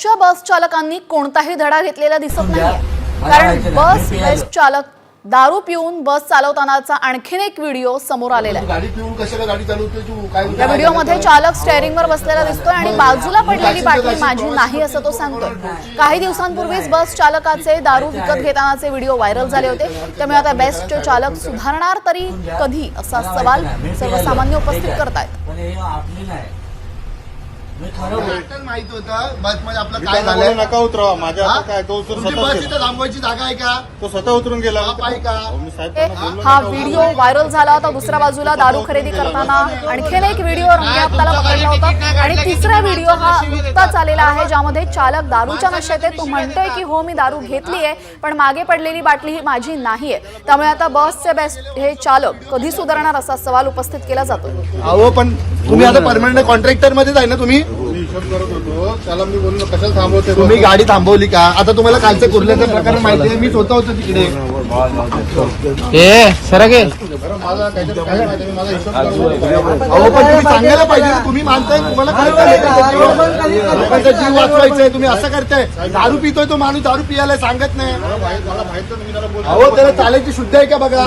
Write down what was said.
बेस्टच्या बस चालकांनी कोणताही धडा घेतलेला दिसत नाहीये. कारण बस बेस्ट चालक दारू पिऊन बस चालवतानाचा आणखीन एक व्हिडिओ समोर आलेला आहे. गाडी पिऊन कशाला गाडी चालवते तू? काय या व्हिडिओमध्ये चालक स्टेअरिंगवर बसलेला दिसतोय आणि बाजूला पडलेली बाटली माझी नाही असं तो सांगतोय. काही दिवसांपूर्वीच बस चालकाचे दारू विकत घेतानाचे व्हिडिओ व्हायरल झाले होते. त्यामुळे आता बेस्ट चालक सुधारणार तरी कधी असा सवाल सर्वसामान्य उपस्थित करतायत. हे. माहीत होतं बसमध्ये आपलं काय बोललो, नका उतरवा माझ्या हा? आता काय तो उतरून तुमची स्वतः बस गेला. इथं थांबवायची जागा आहे का? तो स्वतः उतरून गेला. बाप आहे का? अहो, मी साहेब त्यांना बोललो, हा नका. व्हिडिओ व्हायरल झाला होता दुसऱ्या बाजूला दारू खरेदी करताना. आणखीन एक व्हिडिओ रंगे आपल्याला पकडला होता. आणि तिसरा व्हिडिओ हा नुकताच आलेला आहे ज्यामध्ये चालक दारूच्या नशेत आहे. तो म्हणतोय की हो मी दारू घेतली आहे पण मागे पडलेली बाटली ही माझी नाहीये. त्यामुळे आता बसचे बेस्ट हे चालक कधी सुधारणार असा सवाल उपस्थित केला जातो. अहो पण तुम्ही आता परमनंट कॉन्ट्रॅक्टर मध्येच आहे ना तुम्ही. हिशोब करत होतो. त्याला मी बोललो कशाला थांबवते तुम्ही गाडी थांबवली का? आता तुम्हाला कालचं कुर्ल्याचं प्रकरण माहिती आहे. मी स्वतः होतो तिकडे. ए सर गे बरं, मला काहीतरी काय माहिती नाही, मला हिशोब करत होतो. अहो पण तुम्ही सांगायला पाहिजे ना तुम्ही मानताय तुम्हाला लोकांचा लोकांचा जीव वाचवायचा आहे तुम्ही असं करताय. दारू पितोय तो माणूस दारू पियाला सांगत नाही. मला माहीत मला माहीत नाही, मी त्याला बोललो. अहो त्याला चालायची शुद्ध आहे का बघा?